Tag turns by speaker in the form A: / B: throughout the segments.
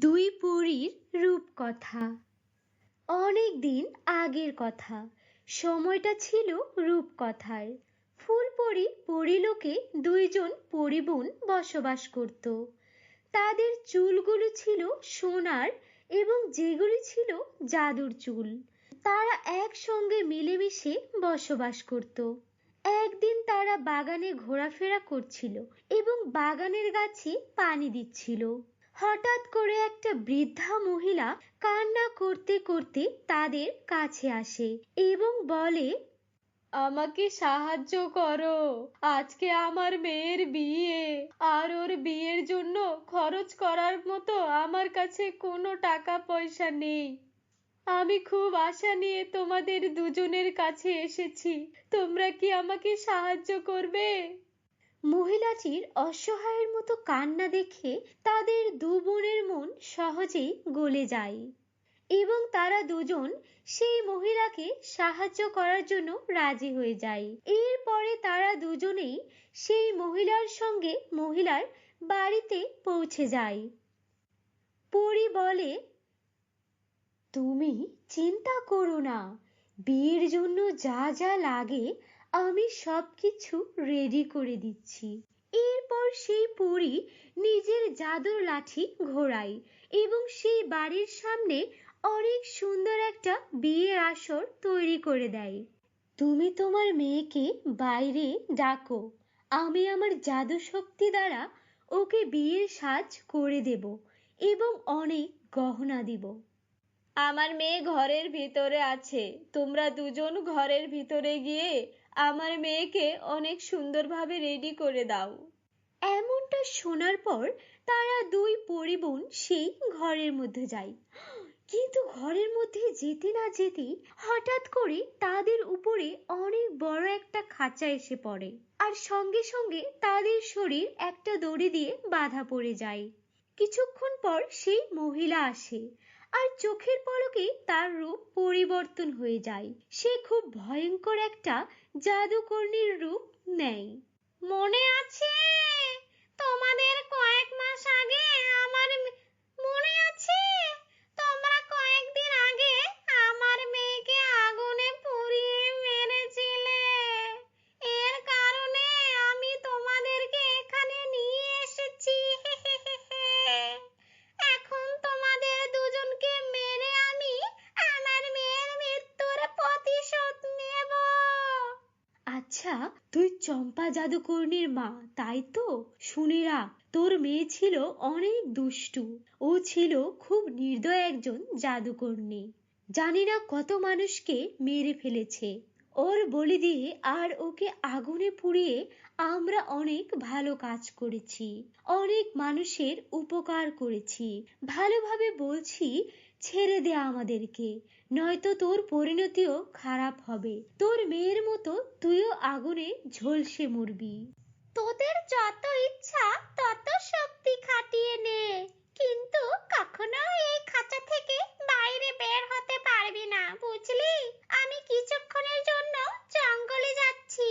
A: দুই পরীর রূপকথা। অনেক দিন আগের কথা। সময়টা ছিল রূপকথার। ফুলপরি পরিলোকে দুইজন পরিবোন বসবাস করত। তাদের চুলগুলো ছিল সোনার এবং যেগুলি ছিল জাদুর চুল। তারা একসঙ্গে মিলেমিশে বসবাস করত। একদিন তারা বাগানে ঘোরাফেরা করছিল এবং বাগানের গাছে পানি দিচ্ছিল। হঠাৎ করে একটা বৃদ্ধা মহিলা কান্না করতে করতে তাদের কাছে আসে এবং বলে, আমাকে সাহায্য করো। আজকে আমার মেয়ের বিয়ে। আর ওর বিয়ের জন্য খরচ করার মতো আমার কাছে কোনো টাকা পয়সা নেই। আমি খুব আশা নিয়ে তোমাদের দুজনের কাছে এসেছি। তোমরা কি আমাকে সাহায্য করবে? মহিলাটির অসহায়ের মতো কান্না দেখে তাদের দু বোনের মন সহজেই গলে যায় এবং তারা দুজন সেই মহিলাকে সাহায্য করার জন্য রাজি হয়ে যায়। এরপরে তারা দুজনেই সেই মহিলার সঙ্গে মহিলার বাড়িতে পৌঁছে যায়। পরি বলে, তুমি চিন্তা করো না, বিয়ের জন্য যা যা লাগে আমি সবকিছু রেডি করে দিচ্ছি। এরপর সেই পরী নিজের জাদুর লাঠি ঘোরায় এবং সেই বাড়ির সামনে অনেক সুন্দর একটা বিয়ের আসর তৈরি করে দেয়। তুমি তোমার মেয়েকে বাইরে ডাকো, আমি আমার জাদু শক্তি দ্বারা ওকে বিয়ের সাজ করে দেব এবং অনেক গহনা দিব। আমার মেয়ে ঘরের ভিতরে আছে, তোমরা দুজন ঘরের ভিতরে গিয়ে আমার মেয়েকে অনেক সুন্দরভাবে রেডি করে দাও। এমনটা শোনার পর তারা দুই পরিবোন সেই ঘরের মধ্যে যায়। কিন্তু ঘরের মধ্যে যেতে না যেতে হঠাৎ করে তাদের উপরে অনেক বড় একটা খাঁচা এসে পড়ে। আর সঙ্গে সঙ্গে তাদের শরীর একটা দড়ি দিয়ে বাধা পড়ে যায়। কিছুক্ষণ পর সেই মহিলা আসে। আর চোখের পলকে তার রূপ পরিবর্তন হয়ে যায়। সে খুব ভয়ঙ্কর একটা জাদুকর্ণীর রূপ নেয়। মনে আছে? তোমাদের কয়েক মাস আগে আচ্ছা তুই চম্পা জাদুকর্ণীর মা, তাই তো? শুনে রাখ, তোর মেয়ে ছিল অনেক দুষ্টু। ও ছিল খুব নির্দয় একজন জাদুকর্ণী। জানি না কত মানুষকে মেরে ফেলেছে। ওর বলি দিয়ে আর ওকে আগুনে পুড়িয়ে আমরা অনেক ভালো কাজ করেছি, অনেক মানুষের উপকার করেছি। ভালোভাবে বলছি ছেড়ে দে আমাদেরকে, নয়তো তোর পরিণতিও খারাপ হবে। তোর মেয়ের মতো তুইও আগুনে ঝলসে মরবি। তোদের যত ইচ্ছা তত শক্তি খাটিয়ে নে, কিন্তু কখনো এই খাঁচা থেকে বাইরে বের হতে পারবি না, বুঝলি আমি কিছুক্ষণের জন্য জঙ্গলে যাচ্ছি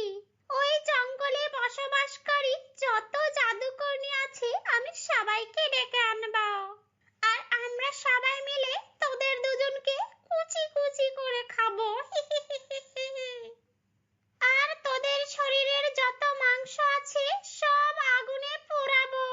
A: ওই জঙ্গলে বসবাসকারী যত জাদুকর্ণী আছে আমি সবাইকে ডেকে আনব আর আমরা সবাই মিলে তোদের দুজনকে কুচি কুচি করে খাব আর তোদের শরীরের যত মাংস আছে সব আগুনে পোড়াবো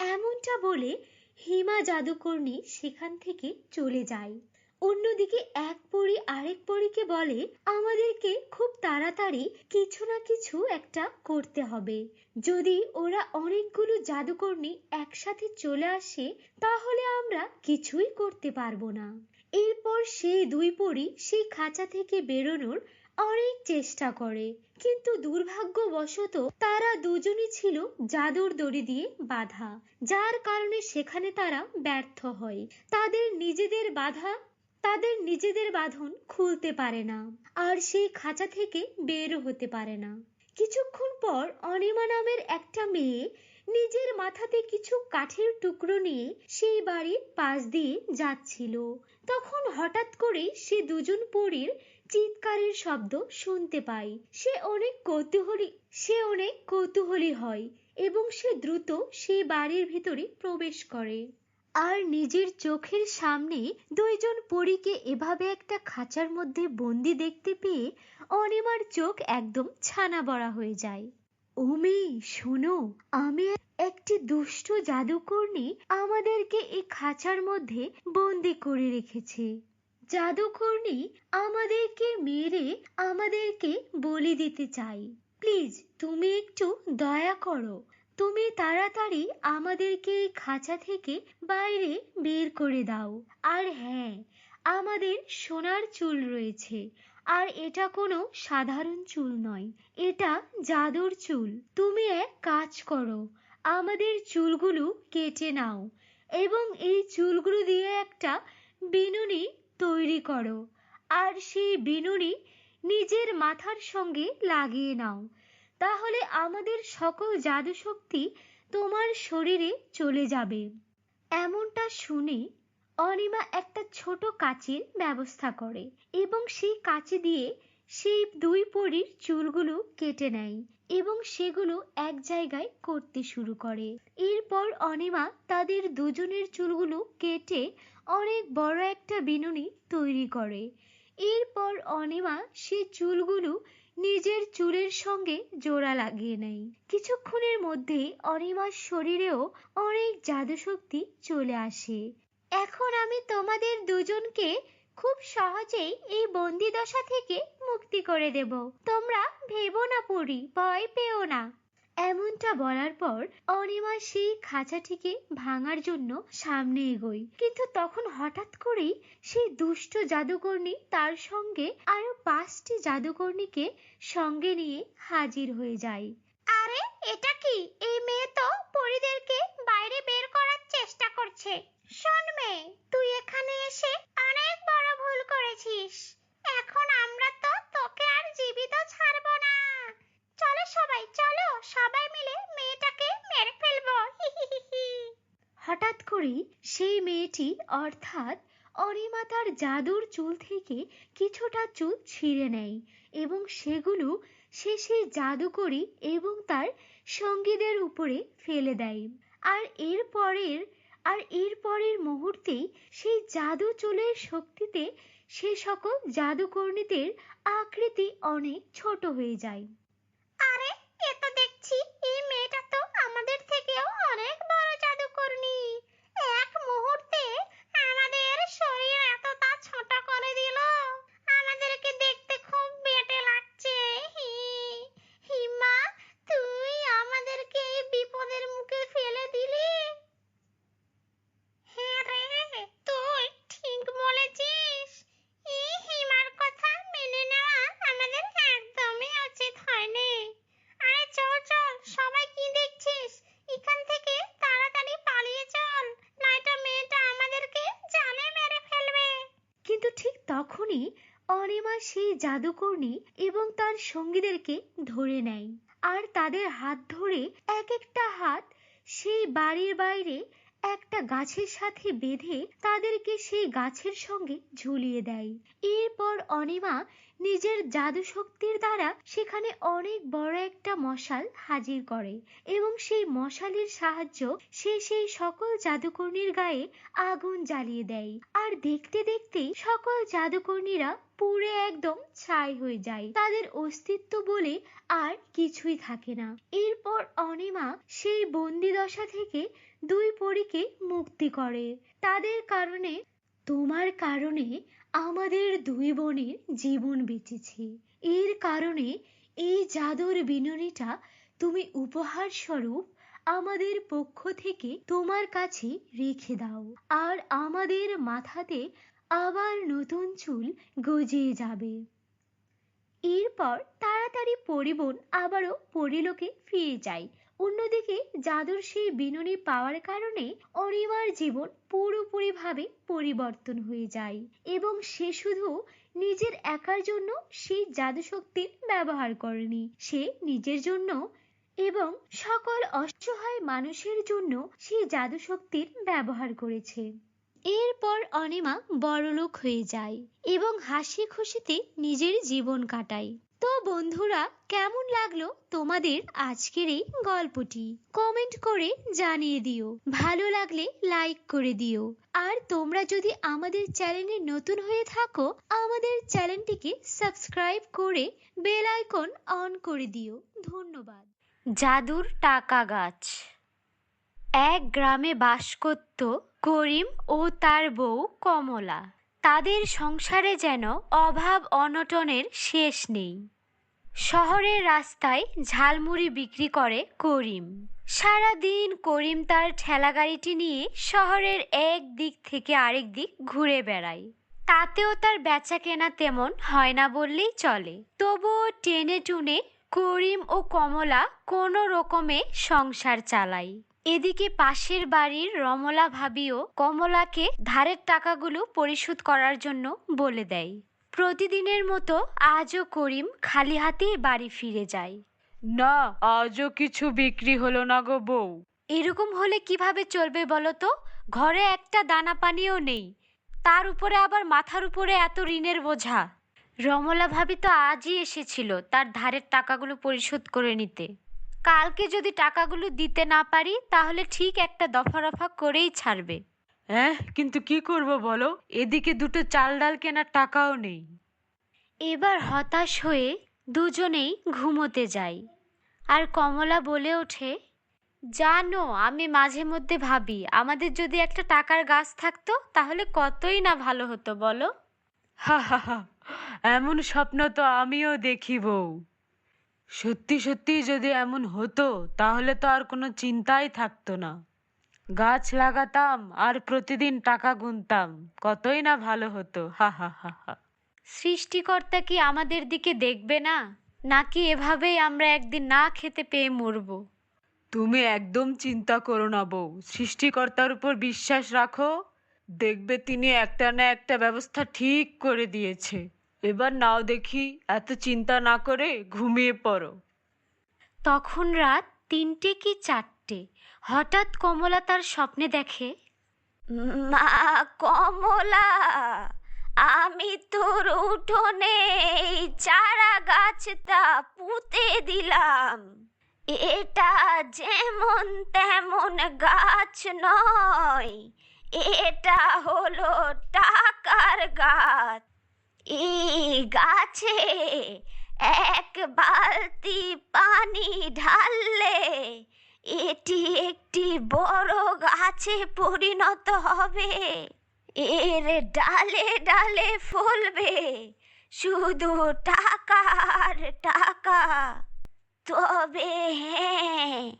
A: এমনটা বলে হিমা জাদুকর্ণী সেখান থেকে চলে যায়। অন্যদিকে এক পরি আরেক পরীকে বলে, আমাদেরকে খুব তাড়াতাড়ি কিছু না কিছু একটা করতে হবে। যদি ওরা অনেকগুলো জাদুকর্ণী একসাথে চলে আসে, তাহলে আমরা কিছুই করতে পারব না। এরপর সেই দুই পরি সেই খাঁচা থেকে বেরোনোর অনেক চেষ্টা করে। কিন্তু দুর্ভাগ্যবশত তারা দুজনই ছিল জাদুর দড়ি দিয়ে বাধা, যার কারণে সেখানে তারা ব্যর্থ হয়। তাদের নিজেদের বাধা, তাদের নিজেদের বাঁধন খুলতে পারে না আর সেই খাঁচা থেকে বের হতে পারে না। কিছুক্ষণ পর অনিমা নামের একটা মেয়ে নিজের মাথাতে কিছু কাঠের টুকরো নিয়ে সেই বাড়ির পাশ দিয়ে যাচ্ছিল। তখন হঠাৎ করে সে দুজন পরীর চিৎকারের শব্দ শুনতে পায় সে অনেক কৌতূহলী, সে অনেক কৌতূহলী হয় এবং সে দ্রুত সেই বাড়ির ভিতরে প্রবেশ করে। আর নিজের চোখের সামনে দুইজন পরীকে এভাবে একটা খাঁচার মধ্যে বন্দি দেখতে পেয়ে অনিমার চোখ একদম ছানা বড়া হয়ে যায়। ও মেয়ে শোনো, আমি একটি দুষ্ট জাদুকর্ণী আমাদেরকে এই খাঁচার মধ্যে বন্দি করে রেখেছে। জাদুকর্ণী আমাদেরকে মেরে আমাদেরকে বলি দিতে চাই। প্লিজ, তুমি একটু দয়া করো। তুমি তাড়াতাড়ি আমাদেরকে এই খাঁচা থেকে বাইরে বের করে দাও। আর হ্যাঁ আমাদের সোনার চুল রয়েছে। আর এটা কোনো সাধারণ চুল নয়, এটা জাদুর চুল। তুমি এক কাজ করো, আমাদের চুলগুলো কেটে নাও। এবং এই চুলগুলো দিয়ে একটা বিনুনি তৈরি করো। আর সেই বিনুনি নিজের মাথার সঙ্গে লাগিয়ে নাও। তাহলে আমাদের সকল জাদু শক্তি তোমার শরীরে চলে যাবে। এমনটা শুনে অনিমা একটা ছোট কাচির ব্যবস্থা করে এবং সেই কাচি দিয়ে সেই দুই পরীর চুলগুলো কেটে নেয়। এবং সেগুলো এক জায়গায় করতে শুরু করে। এরপর অনিমা তাদের দুজনের চুলগুলো কেটে অনেক বড় একটা বিনুনি তৈরি করে। এরপর অনিমা সে চুলগুলো নিজের চুলের সঙ্গে জোড়া লাগিয়ে নেয়। কিছুক্ষণের মধ্যে অনিমার শরীরেও অনেক জাদুশক্তি চলে আসে। এখন আমি তোমাদের দুজনকে খুব সহজেই এই বন্দি দশা থেকে মুক্তি করে দেব। তোমরা ভেবো না পড়ি ভয় পেও না। এমনটা বলার পর অনিমা সেই খাঁচাটিকে ভাঙার জন্য সামনে এগোয়। কিন্তু তখন হঠাৎ করেই সেই দুষ্ট জাদুকর্ণী তার সঙ্গে আরও পাঁচটি জাদুকর্ণীকে সঙ্গে নিয়ে হাজির হয়ে যায়। আরে, এটা কি? এই মেয়ে তো পরিদেরকে বাইরে বের করার চেষ্টা করছে। শোন মেয়ে, তুই এখানে এসে করেছিস? এখন আমরা তো তোকে আর জীবিত ছাড়বো না। চলো সবাই চলো, সবাই মিলে মেয়েটাকে মেরে ফেলব। হঠাৎ করেই সেই মেয়েটি, অর্থাৎ অনিমা তার জাদুর চুল থেকে কিছুটা চুল ছিঁড়ে নেয় এবং সেগুলো সে সেই জাদুকরি এবং তার সঙ্গীদের উপরে ফেলে দেয়। আর এর পরের, আর এর পরের মুহূর্তেই সেই জাদু চুলের শক্তিতে সে সকল জাদুকর্ণীদের আকৃতি অনেক ছোট হয়ে যায়। সেই জাদুকর্ণী এবং তার সঙ্গীদেরকে ধরে নেয়। আর তাদের হাত ধরে এক একটা হাত সেই বাড়ির বাইরে একটা গাছের সাথে বেঁধে তাদেরকে সেই গাছের সঙ্গে ঝুলিয়ে দেয়। এরপর অনিমা নিজের জাদু শক্তির দ্বারা সেখানে অনেক বড় একটা মশাল হাজির করে এবং সেই মশালের সাহায্য সে সেই সকল জাদুকর্ণীর গায়ে আগুন জ্বালিয়ে দেয়। আর দেখতে দেখতে সকল জাদুকর্ণীরা পুড়ে একদম ছাই হয়ে যায়। তাদের অস্তিত্ব বলে আর কিছুই থাকে না। এরপর অনিমা সেই বন্দি দশা থেকে দুই পরীকে মুক্তি করে। তাদের কারণে তোমার কারণে আমাদের দুই বোনের জীবন বেঁচেছে। এর কারণে এই জাদুর বিনুনিটা তুমি উপহার স্বরূপ আমাদের পক্ষ থেকে তোমার কাছে রেখে দাও। আর আমাদের মাথাতে আবার নতুন চুল গজিয়ে যাবে। এরপর তাড়াতাড়ি পরিবন আবারও পরিলোকে ফিরে যায়। অন্যদিকে জাদুর সেই বিনুনি পাওয়ার কারণে অনিমার জীবন পুরোপুরিভাবে পরিবর্তন হয়ে যায় এবং সে শুধু নিজের একার জন্য সেই জাদু শক্তির ব্যবহার করেনি, সে নিজের জন্য এবং সকল অসহায় মানুষের জন্য সেই জাদু শক্তির ব্যবহার করেছে। এরপর অনিমা বড়লোক হয়ে যায় এবং হাসি খুশিতে নিজের জীবন কাটায়। তো বন্ধুরা, কেমন লাগল তোমাদের আজকের এই গল্পটি? কমেন্ট করে জানিয়ে দিও। ভালো লাগলে লাইক করে দিও। আর তোমরা যদি আমাদের চ্যানেলে নতুন হয়ে থাকো, আমাদের চ্যানেলটিকে সাবস্ক্রাইব করে বেল আইকন অন করে দিও। ধন্যবাদ। জাদুর টাকা গাছ। এক গ্রামে বাস করত করিম ও তার বউ কমলা। তাদের সংসারে যেন অভাব অনটনের শেষ নেই। শহরের রাস্তায় ঝালমুড়ি বিক্রি করে করিম। সারাদিন করিম তার ঠেলাগাড়িটি নিয়ে শহরের এক দিক থেকে আরেক দিক ঘুরে বেড়ায়। তাতেও তার বেচা কেনা তেমন হয় না বললেই চলে। তবুও টেনে টুনে করিম ও কমলা কোনো রকমে সংসার চালায়। এদিকে পাশের বাড়ির রমলা ভাবিও কমলাকে ধারের টাকাগুলো পরিশোধ করার জন্য বলে দেয়। প্রতিদিনের মতো আজও করিম খালি হাতেই বাড়ি ফিরে যায়।
B: না আজও কিছু বিক্রি হলো না গো বউ।
A: এরকম হলে কীভাবে চলবে বলো তো? ঘরে একটা দানা পানিও নেই। তার উপরে আবার মাথার উপরে এত ঋণের বোঝা। রমলা ভাবি তো আজই এসেছিল তার ধারের টাকাগুলো পরিশোধ করে নিতে। কালকে যদি টাকাগুলো দিতে না পারি তাহলে ঠিক একটা দফা রফা করেই ছাড়বে।
B: হ্যাঁ কিন্তু কি করব বলো? এদিকে দুটো চাল ডাল কেনার টাকাও নেই।
A: এবার হতাশ হয়ে দুজনেই ঘুমোতে যাই। আর কমলা বলে ওঠে জানো আমি মাঝে মধ্যে ভাবি আমাদের যদি একটা টাকার গাছ থাকতো তাহলে কতই না ভালো হতো বলো?
B: হা হা হা এমন স্বপ্ন তো আমিও দেখি বউ। সত্যি সত্যি যদি এমন হতো তাহলে তো আর কোনো চিন্তাই থাকতো না। গাছ লাগাতাম আর প্রতিদিন টাকা গুনতাম কতই না ভালো হতো হা হা হা হা।
A: সৃষ্টিকর্তা কি আমাদের দিকে দেখবে না? নাকি এভাবেই আমরা একদিন না খেতে পেয়ে মরবো?
B: তুমি একদম চিন্তা করো না বউ সৃষ্টিকর্তার উপর বিশ্বাস রাখো। দেখবে তিনি একটা না একটা ব্যবস্থা ঠিক করে দিয়েছে। এবার নাও দেখি এত চিন্তা না করে ঘুমিয়ে পড়ো।
A: তখন রাত তিনটে কি চারটে? হঠাৎ কমলা তার স্বপ্নে দেখে। মা কমলা আমি তোর উঠোনে এই চারা গাছটা পুঁতে দিলাম। এটা যেমন তেমন গাছ নয় এটা হলো টাকার গাছ। এই গাছে এক বালতি পানি ঢাললে এটি একটি বড় গাছে পরিণত হবে। এর ডালে ডালে ফলবে শুধু টাকা আর টাকা। তবে হ্যাঁ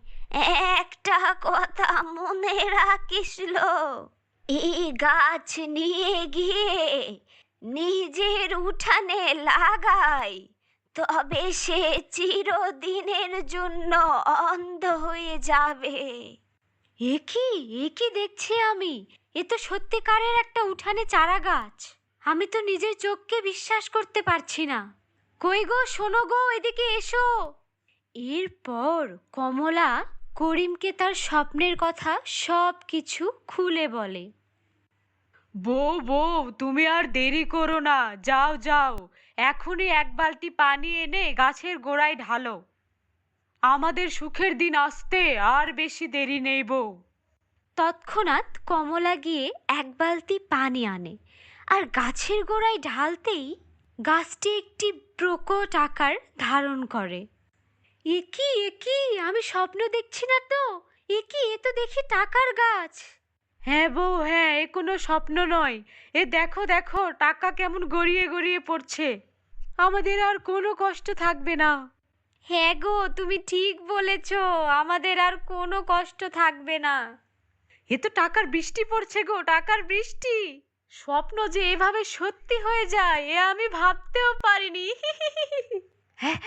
A: একটা কথা মনে রাখিস এই গাছ নিয়ে গিয়ে নিজের উঠানে লাগাই, তবে সে চিরদিনের জন্য অন্ধ হয়ে যাবে। এ কি? এ কি দেখছি আমি? এ তো সত্যিকারের একটা উঠানে চারা গাছ আমি তো নিজের চোখকে বিশ্বাস করতে পারছি না। কই গো, শোনো গো, এদিকে এসো। এরপর কমলা করিমকে তার স্বপ্নের কথা সব কিছু খুলে বলে।
B: বউ বউ, তুমি আর দেরি করো না। যাও যাও। এখনই এক বালতি পানি এনে গাছের গোড়ায় ঢালো। আমাদের সুখের দিন আসতে আর বেশি দেরি নেই, বউ।
A: তৎক্ষণাৎ কমলা গিয়ে এক বালতি পানি আনে আর গাছের গোড়ায় ঢালতেই গাছটি একটি প্রকট আকার ধারণ করে। এ কি এ কি আমি স্বপ্ন দেখছি না তো। এ কি এ তো দেখি টাকার গাছ।
B: হ্যাঁ বউ হ্যাঁ এ কোনো স্বপ্ন নয়। এ দেখো দেখো টাকা কেমন গড়িয়ে গড়িয়ে পড়ছে। আমাদের আর কোনো কষ্ট থাকবে না।
A: হ্যাঁ গো তুমি ঠিক বলেছ আমাদের আর কোনো কষ্ট থাকবে না।
B: এ তো টাকার বৃষ্টি পড়ছে গো টাকার বৃষ্টি। স্বপ্ন যে এভাবে সত্যি হয়ে যায় এ আমি ভাবতেও পারিনি।
A: হ্যাঁ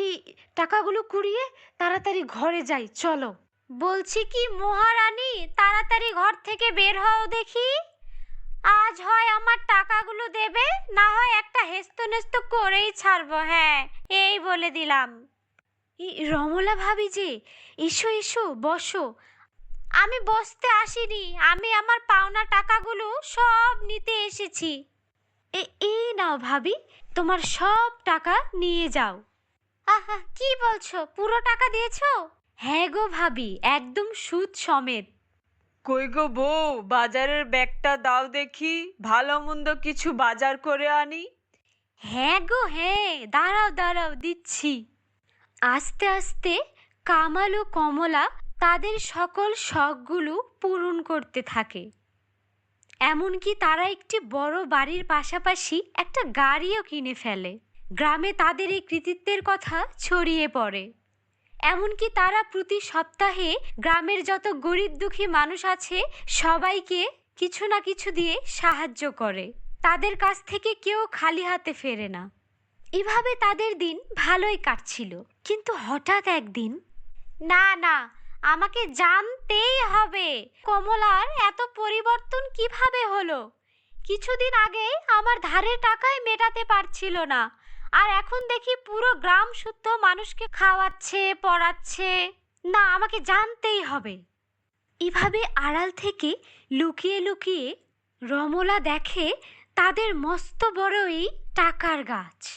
A: এই টাকাগুলো কুড়িয়ে তাড়াতাড়ি ঘরে যাই চলো। বলছি কি মহারানী তাড়াতাড়ি ঘর থেকে বের হও দেখি। আজ হয় আমার টাকাগুলো দেবে না হয় একটা হেস্ত নেস্ত করেই ছাড়বো হ্যাঁ এই বলে দিলাম। রমলা ভাবি যে এসো এসো বসো। আমি বসতে আসিনি আমি আমার পাওনা টাকাগুলো সব নিতে এসেছি। এ এই নাও ভাবি তোমার সব টাকা নিয়ে যাও। আহা কি বলছো পুরো টাকা দিয়েছ? হ্যাঁ গো ভাবি একদম সুদ সমেত।
B: কই গো বউ বাজারের ব্যাগটা দাও দেখি ভালো মন্দ কিছু বাজার করে আনি।
A: হ্যাঁ গো হ্যাঁ দাঁড়াও দাঁড়াও দিচ্ছি। আস্তে আস্তে কামাল ও কমলা তাদের সকল শখগুলো পূরণ করতে থাকে। এমনকি তারা একটি বড় বাড়ির পাশাপাশি একটা গাড়িও কিনে ফেলে। গ্রামে তাদের এই কৃতিত্বের কথা ছড়িয়ে পড়ে। এমনকি তারা প্রতি সপ্তাহে গ্রামের যত গরিব দুঃখী মানুষ আছে, সবাইকে কিছু না কিছু দিয়ে সাহায্য করে। তাদের কাছ থেকে কেউ খালি হাতে ফেরে না। এভাবে তাদের দিন ভালোই কাটছিল। কিন্তু হঠাৎ একদিন, না না, আমাকে জানতেই হবে। কমলার এত পরিবর্তন কীভাবে হলো? কিছুদিন আগে আমার ধারের টাকায় মেটাতে পারছিল না। আর এখন দেখি পুরো গ্রাম শুদ্ধ মানুষকে খাওয়াচ্ছে, পড়াচ্ছে। না, আমাকে জানতেই হবে। এভাবে আড়াল থেকে লুকিয়ে লুকিয়ে রমলা দেখে তাদের মস্ত বড় এই টাকার গাছ।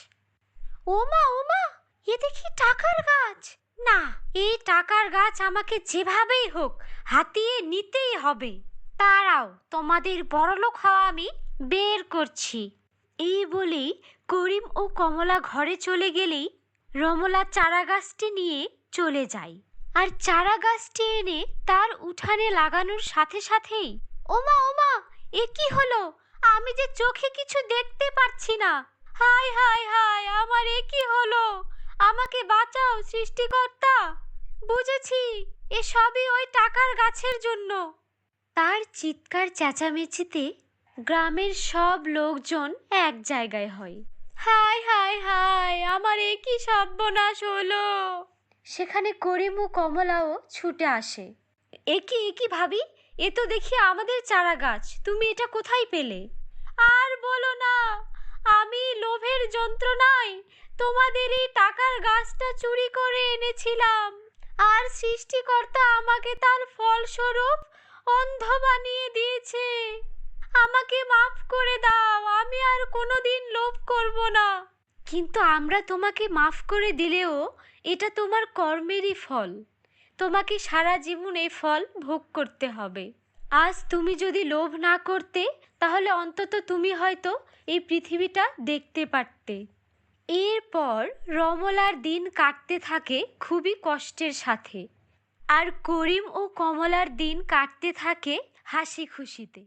A: ওমা ওমা, এ দেখি টাকার গাছ। না, এই টাকার গাছ আমাকে যেভাবেই হোক হাতিয়ে নিতেই হবে। তারাও তোমাদের বড়লোক হওয়া আমি বের করছি। এই বলেই করিম ও কমলা ঘরে চলে গেলেই রমলা চারা গাছটি নিয়ে চলে যায়। আর চারা গাছটি এনে তার উঠানে লাগানোর সাথে সাথেই, ওমা ওমা, এ কি হলো? আমি যে চোখে কিছু দেখতে পারছি না। হাই হাই হাই আমার এ কি হলো? আমাকে বাঁচাও সৃষ্টিকর্তা। বুঝেছি, এ সবই ওই টাকার গাছের জন্য। তার চিৎকার চেঁচামেচিতে গ্রামের সব লোকজন এক জায়গায় হয়। হাই হাই হাই, আমার এ কি সর্বনাশ হলো? সেখানে করিম ও কমলাও ছুটে আসে। এ কি এ কি ভাবি? এ তো দেখি আমাদের চারা গাছ তুমি এটা কোথায় পেলে? আর বলো না, আমি লোভের যন্ত্রণায় তোমাদের এই টাকার গাছটা চুরি করে এনেছিলাম। আর সৃষ্টিকর্তা আমাকে তার ফলস্বরূপ অন্ধ বানিয়ে দিয়েছে। আমাকে মাফ করে দাও, আমি আর কোনোদিন লোভ করব না। কিন্তু আমরা তোমাকে মাফ করে দিলেও এটা তোমার কর্মেরই ফল। তোমাকে সারা জীবন এই ফল ভোগ করতে হবে। আজ তুমি যদি লোভ না করতে, তাহলে অন্তত তুমি হয়তো এই পৃথিবীটা দেখতে পারতে। এরপর রমলার দিন কাটতে থাকে খুবই কষ্টের সাথে। আর করিম ও কমলার দিন কাটতে থাকে হাসি খুশিতে